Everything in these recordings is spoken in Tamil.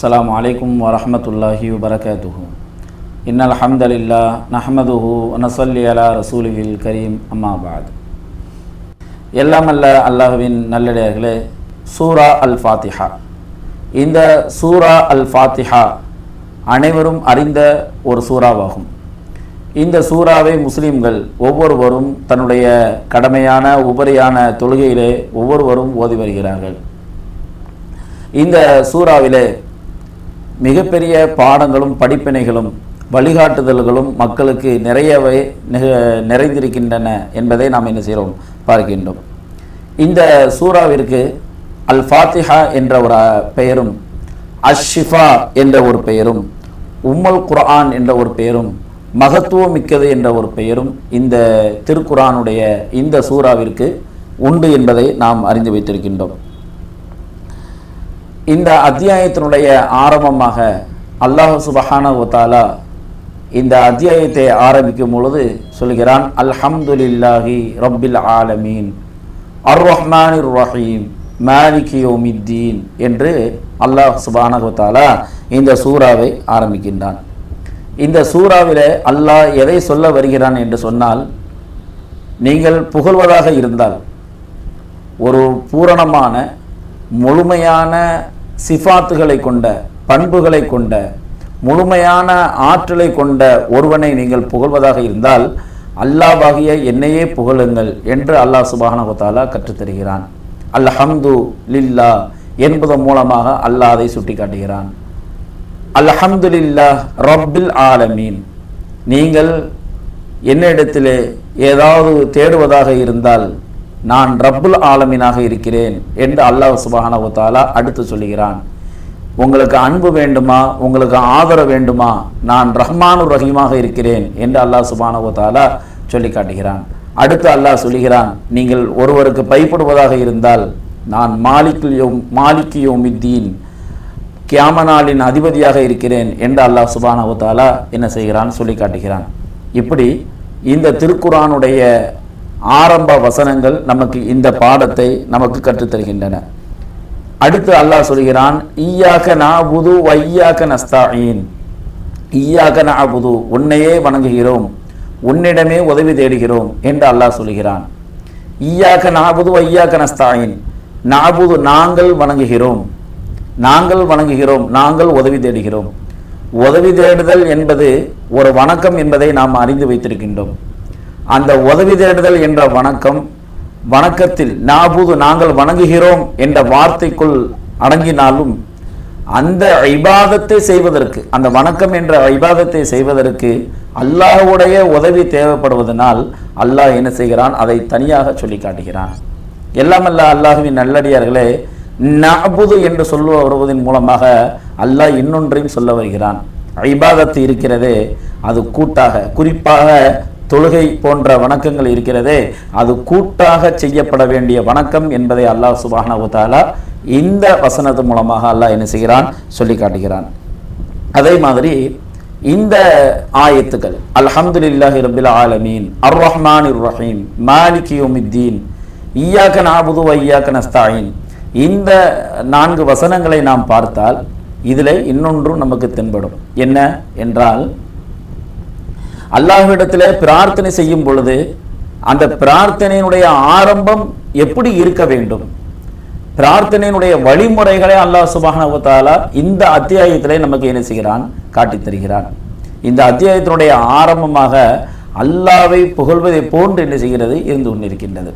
السلام عليكم ورحمة الله وبركاته إن الحمد لله نحمده ونصلي على رسوله الكريم أما بعد எல்லாம் அல்ல அல்லாஹுவின் நல்லடியார்களே சூரா அல் ஃபாத்திஹா இந்த சூரா அல் ஃபாத்திஹா அனைவரும் அறிந்த ஒரு சூறாவாகும் இந்த சூறாவை முஸ்லிம்கள் ஒவ்வொருவரும் தன்னுடைய கடமையான உபரியான தொழுகையிலே ஒவ்வொருவரும் ஓதி வருகிறார்கள் இந்த சூறாவிலே மிகப்பெரிய பாடங்களும் படிப்பினைகளும் வழிகாட்டுதல்களும் மக்களுக்கு நிறையவே நிக- நிறைந்திருக்கின்றன என்பதை நாம் என்ன செய்கிறோம்? பார்க்கின்றோம். இந்த சூறாவிற்கு அல் ஃபாத்திஹா என்ற ஒரு பெயரும் அஷ்ஷிஃபா என்ற ஒரு பெயரும் உம்மல் குர்ஆன் என்ற ஒரு பெயரும் மகத்துவம் மிக்கது என்ற ஒரு பெயரும் இந்த திருக்குரானுடைய இந்த சூறாவிற்கு உண்டு என்பதை நாம் அறிந்து வைத்திருக்கின்றோம். இந்த அத்தியாயத்தினுடைய ஆரம்பமாக அல்லாஹ் சுபஹான தாலா இந்த அத்தியாயத்தை ஆரம்பிக்கும் பொழுது சொல்கிறான் அல்ஹம்துலில்லாஹி ரப்பில் ஆலமீன் அர் ரஹ்மானிர் ரஹீம் மாலிகியோமித்தீன் என்று அல்லாஹ் சுபானகுத்தாலா இந்த சூறாவை ஆரம்பிக்கின்றான். இந்த சூறாவில் அல்லாஹ் எதை சொல்ல வருகிறான் என்று சொன்னால் நீங்கள் புகழ்வதாக இருந்தால் ஒரு பூரணமான முழுமையான சிஃபாத்துகளை கொண்ட பண்புகளை கொண்ட முழுமையான ஆற்றலை கொண்ட ஒருவனை நீங்கள் புகழ்வதாக இருந்தால் அல்லாஹாகிய என்னையே புகழுங்கள் என்று அல்லாஹ் சுபானஹு தஆலா கற்றுத்தருகிறான். அல்ஹம்து லில்லா என்பதன் மூலமாக அல்லாஹ் அதை சுட்டிக்காட்டுகிறான். அல்ஹம்துலில்லாஹ் ரப்பில் ஆலமீன். நீங்கள் என்னிடத்திலே ஏதாவது தேடுவதாக இருந்தால் நான் ரப்புல் ஆலமீனாக இருக்கிறேன் என்று அல்லாஹ் சுபஹானஹு தாலா அடுத்து சொல்லுகிறான். உங்களுக்கு அன்பு வேண்டுமா? உங்களுக்கு ஆதரவு வேண்டுமா? நான் ரஹ்மானு ரஹீமாக இருக்கிறேன் என்று அல்லாஹ் சுபஹானஹு தாலா சொல்லி காட்டுகிறான் அடுத்து அல்லாஹ் சொல்லுகிறான் நீங்கள் ஒருவருக்கு பயப்படுவதாக இருந்தால் நான் மாலிக்குல் யோம் மாலிக்கு கியாமனாலின் அதிபதியாக இருக்கிறேன் என்று அல்லாஹ் சுபானஹு தாலா என்ன செய்கிறான்? சொல்லி காட்டுகிறான் இப்படி இந்த திருக்குறானுடைய ஆரம்ப வசனங்கள் நமக்கு இந்த பாடத்தை நமக்கு கற்றுத்தருகின்றன. அடுத்து அல்லாஹ் சொல்கிறான் ஈயாக நா புது வையாக நஸ்தாயின் நா புது உன்னையே வணங்குகிறோம். உன்னிடமே உதவி தேடுகிறோம். என்று அல்லாஹ் சொல்கிறான். ஈயாக நாபுது ஐயாக்க நஸ்தாயின் நாபுது நாங்கள் வணங்குகிறோம். நாங்கள் வணங்குகிறோம். நாங்கள் உதவி தேடுகிறோம். உதவி தேடுதல் என்பது ஒரு வணக்கம் என்பதை நாம் அறிந்து வைத்திருக்கின்றோம். அந்த உதவி தேடுதல் என்ற வணக்கம் வணக்கத்தில் நாபுது நாங்கள் வணங்குகிறோம் என்ற வார்த்தைக்குள் அடங்கினாலும் அந்த ஐபாதத்தை செய்வதற்கு அந்த வணக்கம் என்ற ஐபாதத்தை செய்வதற்கு அல்லாஹுடைய உதவி தேவைப்படுவதனால் அல்லாஹ் என்ன செய்கிறான்? அதை தனியாக சொல்லி காட்டுகிறான். எல்லாமல்ல அல்லாஹுவின் நல்லடியார்களே நாபுது என்று சொல்ல வருவதன் மூலமாக அல்லாஹ் இன்னொன்றையும் சொல்ல வருகிறான். ஐபாதத்து இருக்கிறதே அது கூட்டாக குறிப்பாக தொழுகை போன்ற வணக்கங்கள் இருக்கிறதே அது கூட்டாக செய்யப்பட வேண்டிய வணக்கம் என்பதை அல்லாஹ் சுப்ஹானஹு இந்த வசனத்து மூலமாக அல்லாஹ் என்ன செய்கிறான்? சொல்லி காட்டுகிறான். அதே மாதிரி இந்த ஆயத்துக்கள் அல்ஹம்துலில்லாஹி ரபில் ஆலமீன் அர் ரஹ்மானிர் ரஹீம் மாலிகி யௌமித்தீன் ஈயாக்க நாபுது வ நஸ்தாயின் இந்த நான்கு வசனங்களை நாம் பார்த்தால் இதில் இன்னொன்றும் நமக்கு தென்படும். என்ன? என்றால் அல்லாஹ்விடத்தில் பிரார்த்தனை செய்யும் பொழுது அந்த பிரார்த்தனையினுடைய ஆரம்பம் எப்படி இருக்க வேண்டும்? பிரார்த்தனையினுடைய வழிமுறைகளை அல்லாஹ் சுபானவத்தால இந்த அத்தியாயத்திலே நமக்கு என்ன செய்கிறான்? காட்டித் தருகிறான். இந்த அத்தியாயத்தினுடைய ஆரம்பமாக அல்லாவை புகழ்வதை போன்று என்ன செய்கிறது? இருந்து கொண்டிருக்கின்றது.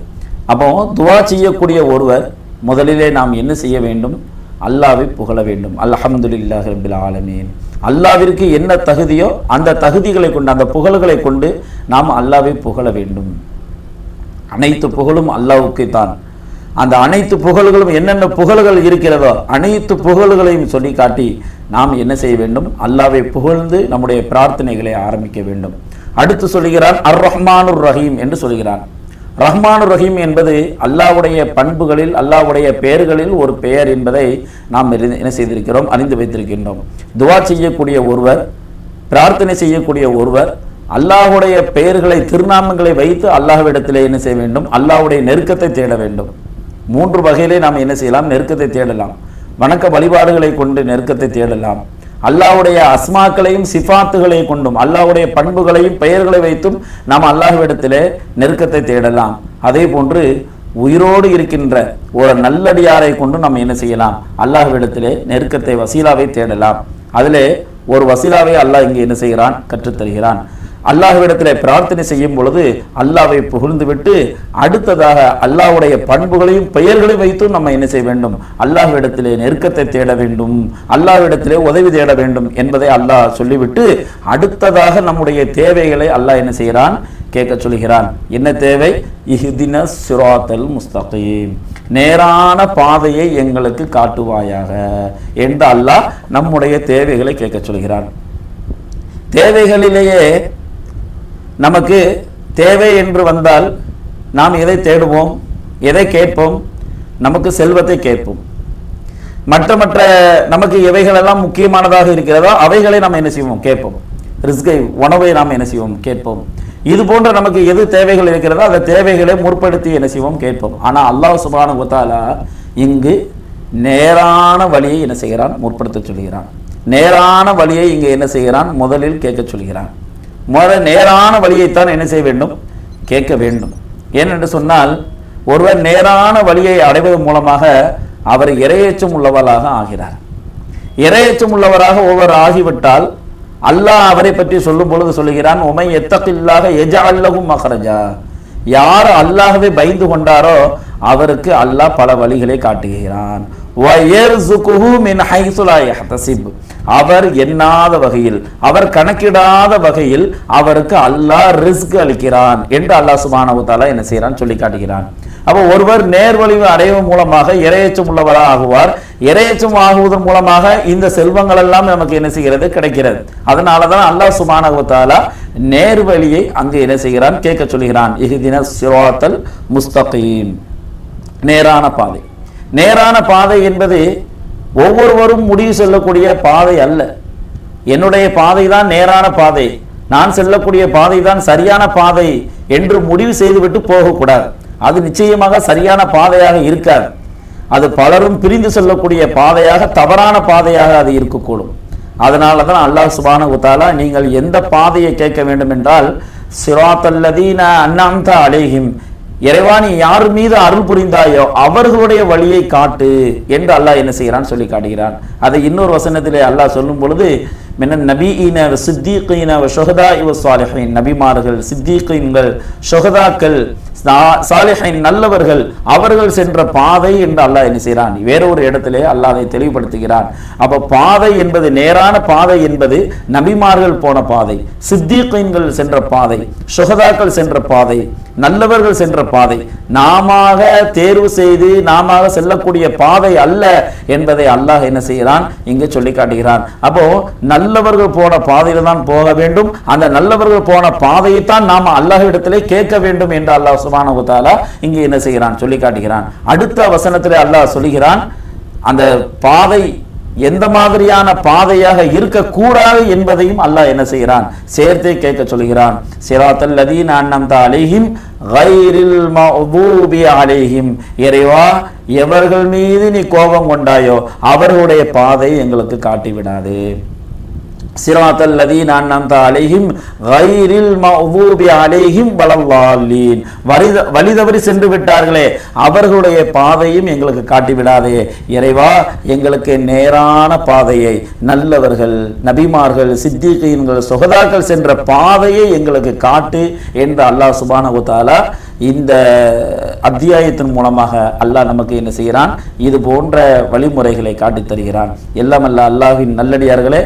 அப்போ துவா செய்யக்கூடிய ஒருவர் முதலிலே நாம் என்ன செய்ய வேண்டும்? அல்லாவை புகழ வேண்டும். அல்ஹம்துலில்லாஹி ரபில் ஆலமீன். அல்லாவிற்கு என்ன தகுதியோ அந்த தகுதிகளை கொண்டு அந்த புகழ்களை கொண்டு நாம் அல்லாவை புகழ வேண்டும். அனைத்து புகழும் அல்லாவுக்கு தான். அந்த அனைத்து புகழ்களும் என்னென்ன புகழ்கள் இருக்கிறதோ அனைத்து புகழ்களையும் சொல்லி காட்டி நாம் என்ன செய்ய வேண்டும்? அல்லாவை புகழ்ந்து நம்முடைய பிரார்த்தனைகளை ஆரம்பிக்க வேண்டும். அடுத்து சொல்கிறார் அர் ரஹ்மானுர் ரஹீம் என்று சொல்கிறான் ரஹ்மானு ரஹீம் என்பது அல்லாவுடைய பண்புகளில் அல்லாஹ்வுடைய பெயர்களில் ஒரு பெயர் என்பதை நாம் என்ன செய்திருக்கிறோம் அறிந்து வைத்திருக்கின்றோம். துவா செய்யக்கூடிய ஒருவர் பிரார்த்தனை செய்யக்கூடிய ஒருவர் அல்லாஹுடைய பெயர்களை திருநாமங்களை வைத்து அல்லாஹ்விடத்திலே என்ன செய்ய வேண்டும்? அல்லாஹுடைய நெருக்கத்தை தேட வேண்டும். மூன்று வகையிலே நாம் என்ன செய்யலாம்? நெருக்கத்தை தேடலாம். வணக்க வழிபாடுகளை கொண்டு நெருக்கத்தை தேடலாம். அல்லாஹ்வுடைய அஸ்மாக்களையும் சிஃபாத்துகளை கொண்டும் அல்லாஹ்வுடைய பண்புகளையும் பெயர்களை வைத்தும் நாம் அல்லாஹ்விடத்திலே நெருக்கத்தை தேடலாம். அதே போன்று உயிரோடு இருக்கின்ற ஒரு நல்லடியாரை கொண்டு நம்ம என்ன செய்யலாம்? அல்லாஹ்விடத்திலே நெருக்கத்தை வசீலாவை தேடலாம். அதிலே ஒரு வசீலாவை அல்லாஹ் இங்கே என்ன செய்கிறான்? கற்றுத்தருகிறான். அல்லாஹ்விடத்திலே பிரார்த்தனை செய்யும் பொழுது அல்லாவை புகழ்ந்துவிட்டு அடுத்ததாக அல்லாஹ்வுடைய பண்புகளையும் பெயர்களையும் வைத்தும் நம்ம என்ன செய்ய வேண்டும்? அல்லாஹ்விடத்திலே நெருக்கத்தை தேட வேண்டும். அல்லாஹ்விடத்திலே உதவி தேட வேண்டும் என்பதை அல்லாஹ் சொல்லிவிட்டு அடுத்ததாக நம்முடைய தேவைகளை அல்லாஹ் என்ன செய்கிறான்? கேட்க சொல்கிறான். என்ன தேவை? இஹ்தின சிராத்தல் முஸ்தகீம். நேரான பாதையை எங்களுக்கு காட்டுவாயாக என்று அல்லாஹ் நம்முடைய தேவைகளை கேட்க சொல்கிறான். தேவைகளிலேயே நமக்கு தேவை என்று வந்தால் நாம் எதை தேடுவோம் எதை கேட்போம் நமக்கு செல்வத்தை கேட்போம். மற்ற மற்ற நமக்கு எவைகளெல்லாம் முக்கியமானதாக இருக்கிறதோ அவைகளை நாம் என்ன செய்வோம்? கேட்போம். ரிஸ்கை உணவை நாம் என்ன செய்வோம்? கேட்போம். இது போன்ற நமக்கு எது தேவைகள் இருக்கிறதோ அந்த தேவைகளை முற்படுத்தி என்ன செய்வோம்? கேட்போம். ஆனால் அல்லாஹ் சுபான வத்தாலா இங்கு நேரான வழியை என்ன செய்கிறான்? முற்படுத்த சொல்கிறான். நேரான வழியை இங்கு என்ன செய்கிறான்? முதலில் கேட்க சொல்கிறான். முத நேரான வழியைத்தான் என்ன செய்ய வேண்டும்? கேட்க வேண்டும். ஏனென்று சொன்னால் ஒருவர் நேரான வழியை அடைவதன் மூலமாக அவர் இரையேச்சம் உள்ளவராக ஆகிறார். இரையேச்சம் உள்ளவராக ஒவ்வொரு ஆகிவிட்டால் அல்லாஹ் அவரை பற்றி சொல்லும் பொழுது சொல்லுகிறான் உமை எத்தக்கில்லாக எஜா அல்லகும் மகரஜா யார் அல்லாஹவே பயந்து கொண்டாரோ அவருக்கு அல்லாஹ் பல வழிகளை காட்டுகிறான். அவர் எண்ணாத வகையில் அவர் கணக்கிடாத வகையில் அவருக்கு அல்லாஹ் ரிஸ்க் அளிக்கிறான் என்று அல்லாஹ் சுப்ஹானஹு என்ன செய்கிறான் சொல்லி காட்டுகிறான். அப்போ ஒருவர் நேர்வழிவு அடைவு மூலமாக இரையச்சம் உள்ளவராக ஆகுவார். இரையச்சம் ஆகுவதன் மூலமாக இந்த செல்வங்கள் எல்லாம் நமக்கு என்ன செய்கிறது? கிடைக்கிறது. அதனால தான் அல்லாஹ் சுப்ஹானஹு நேர்வழியை அங்கு என்ன செய்கிறான்? கேட்க சொல்கிறான். இஹ்தின சிரோத்தல் முஸ்தகீம். நேரான பாதை. நேரான பாதை என்பது ஒவ்வொருவரும் முடிவு செல்லக்கூடிய பாதை அல்ல. என்னுடைய பாதை தான் நேரான பாதை. நான் செல்லக்கூடிய பாதை தான் சரியான பாதை என்று முடிவு செய்துவிட்டு போகக்கூடாது. அது நிச்சயமாக சரியான பாதையாக இருக்காது. அது பலரும் பிரிந்து செல்லக்கூடிய பாதையாக தவறான பாதையாக அது இருக்கக்கூடும். அதனால தான் அல்லாஹ் சுபான உத்தாலா நீங்கள் எந்த பாதையை கேட்க வேண்டும் என்றால் சிராத்தல்லதீன அண்ணாந்த அலேஹிம் இறைவா நீ யார் மீது அருள் புரிந்தாயோ அவர்களுடைய வழியை காட்டு என்று அல்லாஹ் என்ன செய்கிறான் சொல்லி காட்டுகிறான். அதை இன்னொரு வசனத்திலே அல்லாஹ் சொல்லும் பொழுது மின்னன் நபீன சித்தீக்கீன சுகதா இவ சாலிஹின் நபிமார்கள் சித்தீக்கீன்கள் சுகதாக்கள் சாலிஹின் நல்லவர்கள் அவர்கள் சென்ற பாதை என்று அல்லாஹ் என்ன செய்கிறான்? வேற ஒரு இடத்திலே அல்லாஹ் அதை தெளிவுபடுத்துகிறான். அப்ப பாதை என்பது நேரான பாதை என்பது நபிமார்கள் போன பாதை சித்தீக்கீன்கள் சென்ற பாதை சுகதாக்கள் சென்ற பாதை நல்லவர்கள் சென்ற பாதை. நாம தேர்வு செய்து நாம செல்லக்கூடிய பாதை அல்ல என்பதை அல்லாஹ் என்ன செய்கிறான்? இங்கு சொல்லி காட்டுகிறான். அப்போ நல்லவர்கள் போன பாதையில தான் போக வேண்டும். அந்த நல்லவர்கள் போன பாதையைத்தான் நாம அல்லாஹ்விடத்திலே கேட்க வேண்டும் என்று அல்லாஹ் சுப்ஹானஹு வ இங்கே என்ன செய்கிறான்? சொல்லி காட்டுகிறான். அடுத்த வசனத்தில் அல்லாஹ் சொல்லுகிறான் அந்த பாதை எந்த மாதிரியான பாதையாக இருக்கக்கூடாது என்பதையும் அல்லாஹ் என்ன செய்கிறான்? சேர்த்தே கேட்க சொல்கிறான் சிராத்தல் லதீன அன்னம்த அலைஹிம் கைரில் மஃதூபி அலைஹிம். இறைவா எவர்கள் மீது நீ கோபம் கொண்டாயோ அவர்களுடைய பாதை எங்களுக்கு காட்டிவிடாது. சிராத்தல் லதீன அன்னம்த அலைஹிம் கைரில் மஃதூபி அலைஹிம் வலல்லாலீன் வலித வழிதவறி சென்று விட்டார்களே அவர்களுடைய பாதையும் எங்களுக்கு காட்டி விடாதே இறைவா எங்களுக்கு நேரான பாதையை நல்லவர்கள் நபிமார்கள் சித்திகீன்கள் சுகதாக்கள் சென்ற பாதையை எங்களுக்கு காட்டு என்று அல்லாஹ் சுபான தஆலா இந்த அத்தியாயத்தின் மூலமாக அல்லாஹ் நமக்கு என்ன செய்கிறான்? இது போன்ற வழிமுறைகளை காட்டித் தருகிறான் எல்லாமல்ல அல்லாஹின் நல்லடியார்களே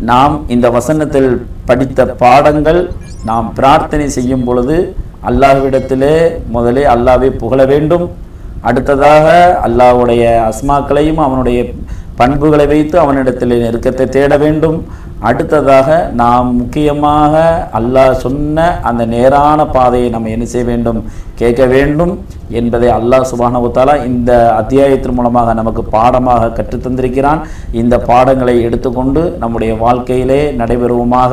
நாம் இந்த வசனத்தில் படித்த பாடங்கள் நாம் பிரார்த்தனை செய்யும் பொழுது அல்லாஹ்விடத்திலே முதலே அல்லாஹ்வை புகழ வேண்டும். அடுத்ததாக அல்லாஹ்வுடைய அஸ்மாக்களையும் அவனுடைய பண்புகளை வைத்து அவனிடத்தில் நெருக்கத்தை தேட வேண்டும். அடுத்ததாக நாம் முக்கியமாக அல்லாஹ் சொன்ன அந்த நேரான பாதையை நம்ம என்ன செய்ய வேண்டும்? கேட்க வேண்டும் என்பதை அல்லாஹ் சுப்ஹானஹு தஆலா இந்த அத்தியாயத்தின் மூலமாக நமக்கு பாடமாக கற்றுத் தந்திருக்கிறான். இந்த பாடங்களை எடுத்துக்கொண்டு நம்முடைய வாழ்க்கையிலே நடைபெறுவோமாக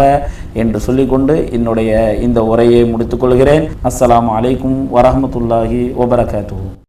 என்று சொல்லிக்கொண்டு என்னுடைய இந்த உரையை முடித்துக்கொள்கிறேன் அஸ்லாம் அலைக்கும் வரமத்துல்லாஹி ஒபரகாத்தூ